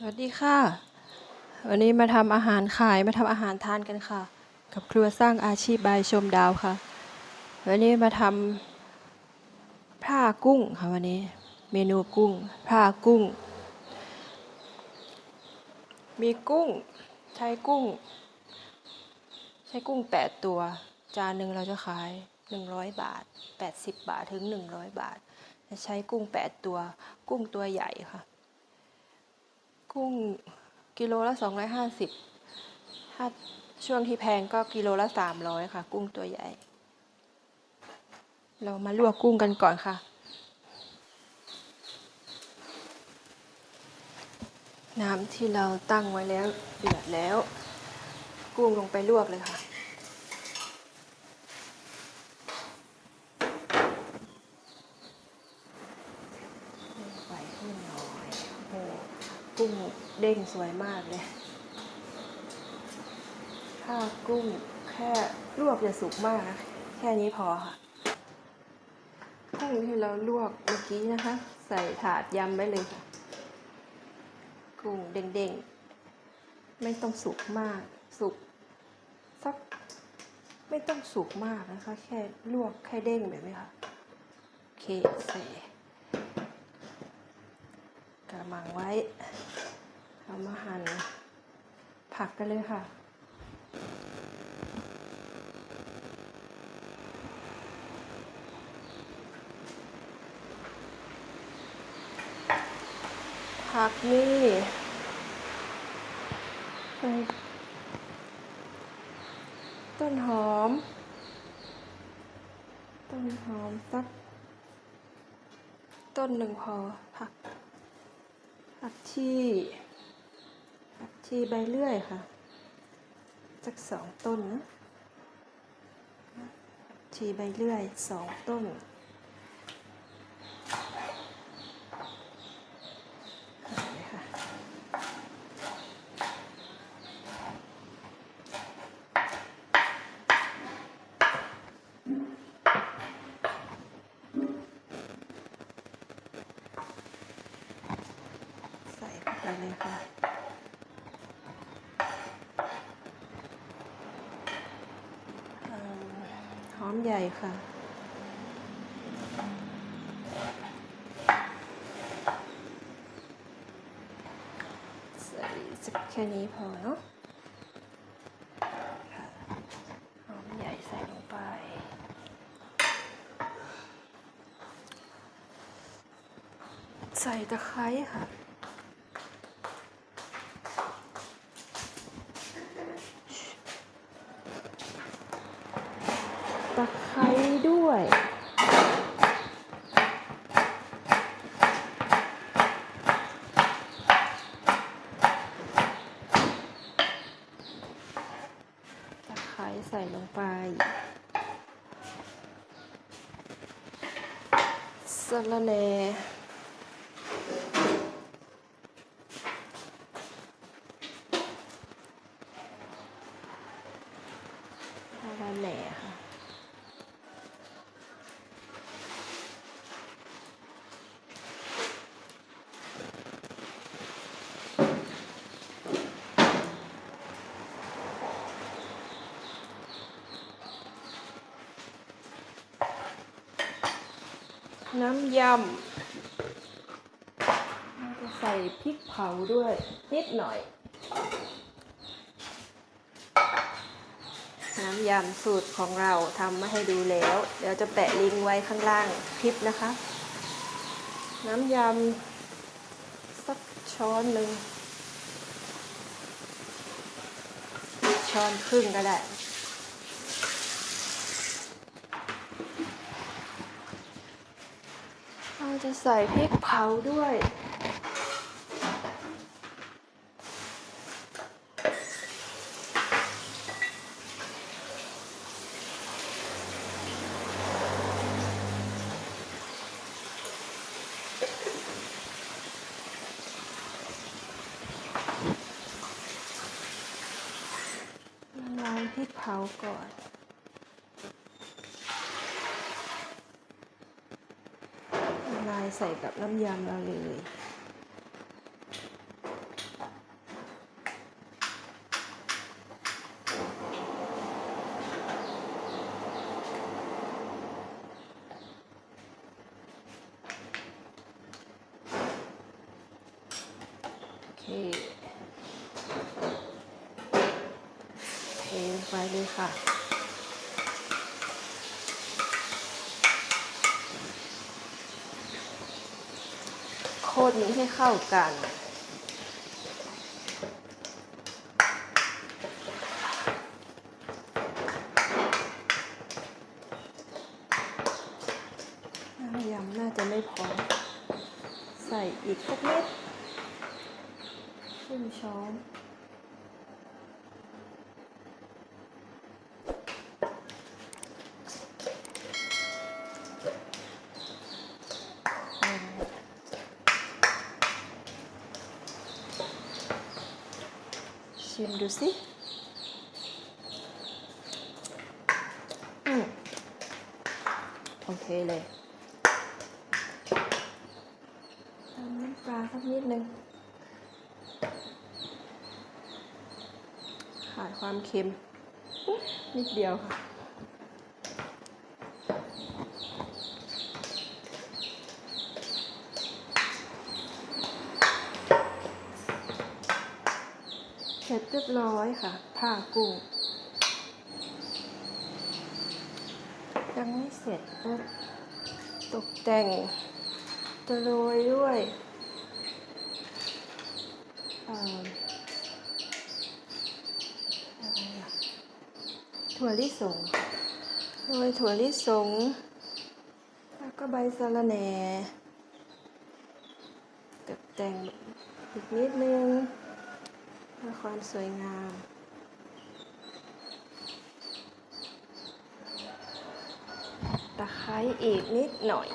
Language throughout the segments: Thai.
สวัสดีค่ะ วันนี้มาทำอาหารขายมาทำอาหารทานกันค่ะ กับครัวสร้างอาชีพบายชมดาวค่ะ วันนี้มาทำผ้ากุ้งค่ะวันนี้ เมนูกุ้งผ้ากุ้ง มีกุ้ง ใช้กุ้ง ใช้กุ้งแปดตัว จานหนึ่งเราจะขายหนึ่งร้อยบาทแปดสิบบาทถึงหนึ่งร้อยบาท จะใช้กุ้งแปดตัว กุ้งตัวใหญ่ค่ะ กุ้งกิโลละสองร้อยห้าสิบถ้าช่วงที่แพงก็กิโลละสามร้อยค่ะ กุ้งตัวใหญ่ เรามาลวกกุ้งกันก่อนค่ะ น้ำที่เราตั้งไว้แล้วเดือดแล้ว กุ้งลงไปลวกเลยค่ะ ไฟขึ้นหน่อยโอ้โหกุ้งเด้งสวยมากเลยถ้ากุ้งแค่ลวกจะสุกมากนะ แค่นี้พอค่ะกุ้งที่เราลวกเมื่อกี้นะคะ ใส่ถาดยำไว้เลยค่ะ กุ้งเด้งๆ ไม่ต้องสุกมาก สุกสักไม่ต้องสุกมากนะคะ แค่ลวกแค่เด้งแบบนี้ค่ะ โอเคใส่กระมังไว้ เอามาหั่นผักกันเลยค่ะผักนี่ใส่ต้นหอม ต้นหอมสัก ต้นหนึ่งพอผักผักชี ชีใบเลื่อยค่ะสักสองต้นนะชีใบเลื่อยสองต้นนี่ค่ะใส่เข้าไปเลยค่ะเอิ่มห อมใหญ่ค่ะ ใส่สักแค่นี้พอเนาะค่ะหอมใหญ่ใส่ลงไปใส่ตะไคร้ค่ะ ตะ ไคร้ด้วย ตะไคร้ใส่ลงไปสะระแหน่สะระแหน่ค่ะ น้ำยำจะใส่พริกเผาด้วย นิดหน่อย น้ำยำสูตรของเราทำมาให้ดูแล้ว เดี๋ยวจะแปะลิงก์ไว้ข้างล่างคลิปนะคะ น้ำยำสักช้อนหนึ่งช้อนครึ่งก็ได้ เรา จะใส่พริกเผาด้วยละลาพริกเผาก่อน ใส่กับน้ำยำเราเลยเทลงไปเลยค่ะ ตนี้ให้เข้ากัน น้ำยำน่าจะไม่พอ ใส่อีกสักเม็ดครึ่งช้อน ชิมดูสิอืมโอเคเลยเติมน้ำปลาสักนิดนึงขาดความเค็ม นิดเดียวค่ะ เสร็จเรียบร้อยค่ะ ผ้ากุ้งยังไม่เสร็จก็ตกแต่งจะโรยด้วยถั่วลิสงโรยถั่วลิสง แล้วก็ใบสะระแหน่ตกแต่งอีกนิดนึง เพื่อความสวยงาม ตะไคร้อีกนิดหน่อย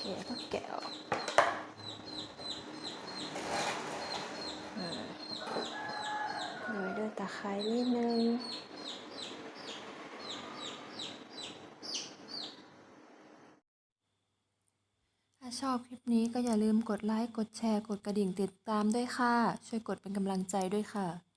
แกะก็แกะออกอ่าโรยด้วยตะไคร้นิดนึง ถ้า ชอบคลิปนี้ก็อย่าลืมกดไลค์ กดแชร์ กดกระดิ่งติดตามด้วยค่ะ ช่วยกดเป็นกำลังใจด้วยค่ะ